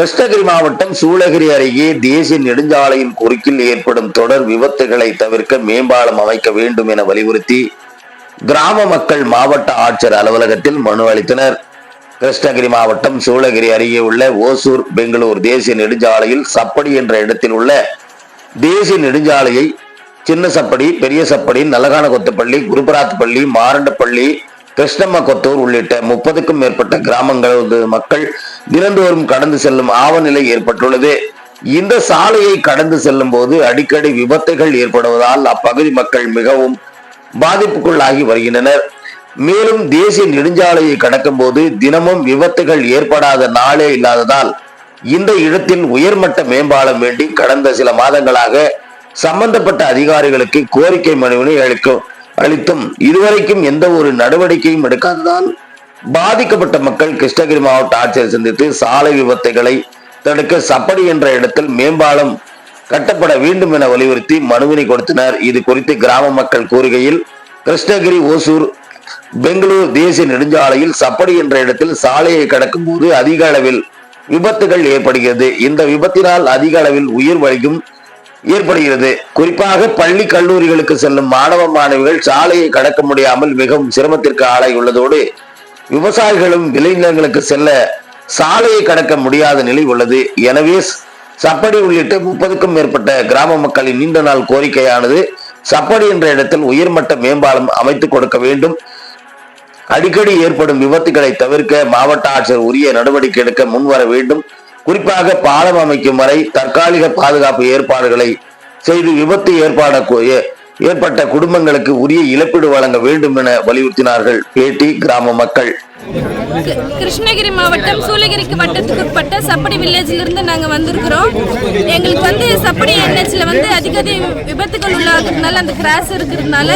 கிருஷ்ணகிரி மாவட்டம் சூளகிரி அருகே தேசிய நெடுஞ்சாலையின் குறுக்கில் ஏற்படும் தொடர் விபத்துகளை தவிர்க்க மேம்பாலம் அமைக்க வேண்டும் என வலியுறுத்தி கிராம மக்கள் மாவட்ட ஆட்சியர் அலுவலகத்தில் மனு அளித்தனர். கிருஷ்ணகிரி மாவட்டம் சூளகிரி அருகே உள்ள ஓசூர் பெங்களூர் தேசிய நெடுஞ்சாலையில் சப்படி என்ற இடத்தில் உள்ள தேசிய நெடுஞ்சாலையை சின்ன சப்படி பெரிய சப்படி நலகான கொத்தப்பள்ளி குருபராத்துப்பள்ளி மாரண்டப்பள்ளி கிருஷ்ணமக்கத்தூர் உள்ளிட்ட முப்பதுக்கும் மேற்பட்ட கிராமங்களது மக்கள் தினந்தோறும் கடந்து செல்லும் ஆவநிலை ஏற்பட்டுள்ளது. இந்த சாலையை கடந்து செல்லும் போது அடிக்கடி விபத்துகள் ஏற்படுவதால் அப்பகுதி மக்கள் மிகவும் பாதிப்புக்குள்ளாகி வருகின்றனர். மேலும் தேசிய நெடுஞ்சாலையை கடக்கும் போது தினமும் விபத்துகள் ஏற்படாத நாளே இல்லாததால் இந்த இடத்தில் உயர்மட்ட மேம்பாலம் வேண்டி கடந்த சில மாதங்களாக சம்பந்தப்பட்ட அதிகாரிகளுக்கு கோரிக்கை மனுவினை அளிக்கும் அளித்தும் இதுவரைக்கும் எந்த ஒரு நடவடிக்கையும் எடுக்காததால் பாதிக்கப்பட்ட மக்கள் கிருஷ்ணகிரி மாவட்ட ஆட்சியர் சந்தித்து சாலை விபத்துகளை தடுக்க சப்படி என்ற இடத்தில் மேம்பாலம் கட்டப்பட வேண்டும் என வலியுறுத்தி மனுவினை கொடுத்தனர். இது குறித்து கிராம மக்கள் கூறுகையில் கிருஷ்ணகிரி ஓசூர் பெங்களூர் தேசிய நெடுஞ்சாலையில் சப்படி என்ற இடத்தில் சாலையை கடக்கும் போது அதிக அளவில் விபத்துகள் ஏற்படுகிறது. இந்த விபத்தினால் அதிக அளவில் உயிர் வழியும் ஏற்படுகிறது. குறிப்பாக பள்ளி கல்லூரிகளுக்கு செல்லும் மாணவ மாணவிகள் சாலையை கடக்க முடியாமல் மிகவும் சிரமத்திற்கு ஆளாகியுள்ளதோடு விவசாயிகளும் விளைநிலங்களுக்கு செல்ல சாலையை கடக்க முடியாத நிலை உள்ளது. எனவே சப்படி உள்ளிட்ட முப்பதுக்கும் மேற்பட்ட கிராம மக்களின் நீண்ட நாள் கோரிக்கையானது சப்படி என்ற இடத்தில் உயர்மட்ட மேம்பாலம் அமைத்துக் கொடுக்க வேண்டும். அடிக்கடி ஏற்படும் விபத்துகளை தவிர்க்க மாவட்ட ஆட்சியர் உரிய நடவடிக்கை எடுக்க முன்வர வேண்டும். குறிப்பாக பாலம் அமைக்கும் வரை தற்காலிக பாதுகாப்பு ஏற்பாடுகளை செய்து விபத்து ஏற்பாட ஏற்பட்ட குடும்பங்களுக்கு உரிய இழப்பீடு வழங்க வேண்டும் என வலியுறுத்தினார்கள். பேட்டி கிராம மக்கள். கிருஷ்ணகிரி மாவட்டம் சூளகிரிக்கு வட்டத்துக்கு உட்பட்ட சப்படி வில்லேஜிலிருந்து நாங்கள் வந்திருக்கிறோம். எங்களுக்கு வந்து சப்படி என்ஹெச்ல வந்து அதிக விபத்துகள் உள்ளாகிறதுனால அந்த கிராஸ் இருக்கிறதுனால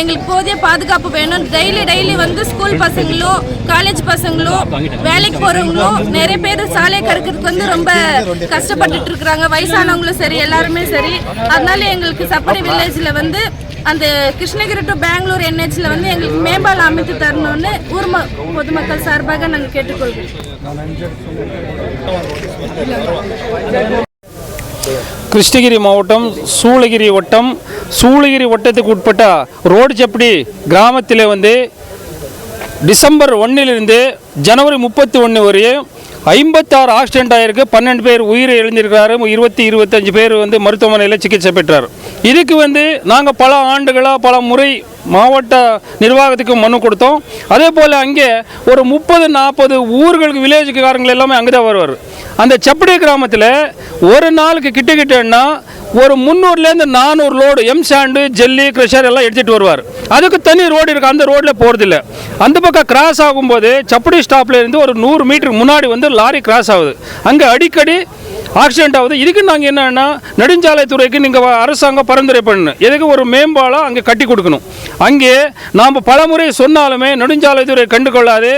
எங்களுக்கு போதிய பாதுகாப்பு வேணும். டெய்லி டெய்லி வந்து ஸ்கூல் பசங்களும் காலேஜ் பசங்களும் வேலைக்கு போகிறவங்களும் நிறைய பேர் சாலையை கறக்கிறதுக்கு வந்து ரொம்ப கஷ்டப்பட்டுட்டு இருக்கிறாங்க. வயசானவங்களும் சரி எல்லாருமே சரி. அதனால எங்களுக்கு சப்படி வில்லேஜில் வந்து அந்த கிருஷ்ணகிரி டு பெங்களூர் என்ஹெச்ல வந்து எங்களுக்கு மேம்பாலம் அமைத்து தரணும்னு ஊர் பொதுமக்கள் சார்பாக நாங்கள் கேட்டுக்கொள்கிறோம். கிருஷ்ணகிரி மாவட்டம் சூளகிரி வட்டம். சூளகிரி வட்டத்துக்கு உட்பட்ட ரோடு செப்படி கிராமத்தில் வந்து டிசம்பர் ஒன்றிலிருந்து ஜனவரி முப்பத்தி ஒன்று வரையும் ஐம்பத்தாறு ஆக்சிடென்ட் ஆயிருக்கு. பன்னெண்டு பேர் உயிரை எழுந்திருக்கிறாரு இருபத்தி இருபத்தஞ்சு பேர் வந்து மருத்துவமனையில் சிகிச்சை பெற்றார். இதுக்கு வந்து நாங்கள் பல ஆண்டுகளாக பல முறை மாவட்ட நிர்வாகத்துக்கு மனு கொடுத்தோம். அதே போல் அங்கே ஒரு முப்பது நாற்பது ஊர்களுக்கு வில்லேஜுக்காரங்க எல்லாமே அங்கே தான் வருவார். அந்த செப்படி கிராமத்தில் ஒரு நாளுக்கு கிட்ட கிட்டன்னா ஒரு முந்நூறுலேருந்து நானூறு load M sand jelly crusher எல்லாம் எடுத்துகிட்டு வருவார். அதுக்கு தனி ரோடு இருக்குது அந்த ரோட்டில் போகிறதில்ல அந்த பக்கம் கிராஸ் ஆகும்போது சப்படி ஸ்டாப்லேருந்து ஒரு நூறு மீட்டருக்கு முன்னாடி வந்து லாரி கிராஸ் ஆகுது. அங்கே அடிக்கடி ஆக்சிடென்ட் ஆகுது. இதுக்கு நாங்கள் என்னென்னா நெடுஞ்சாலைத்துறைக்கு நீங்கள் அரசாங்கம் பரிந்துரை பண்ணணும். எதுக்கு ஒரு மேம்பாலம் அங்கே கட்டி கொடுக்கணும். அங்கே நாம் பலமுறை சொன்னாலுமே நெடுஞ்சாலைத்துறை கண்டுகொள்ளாது.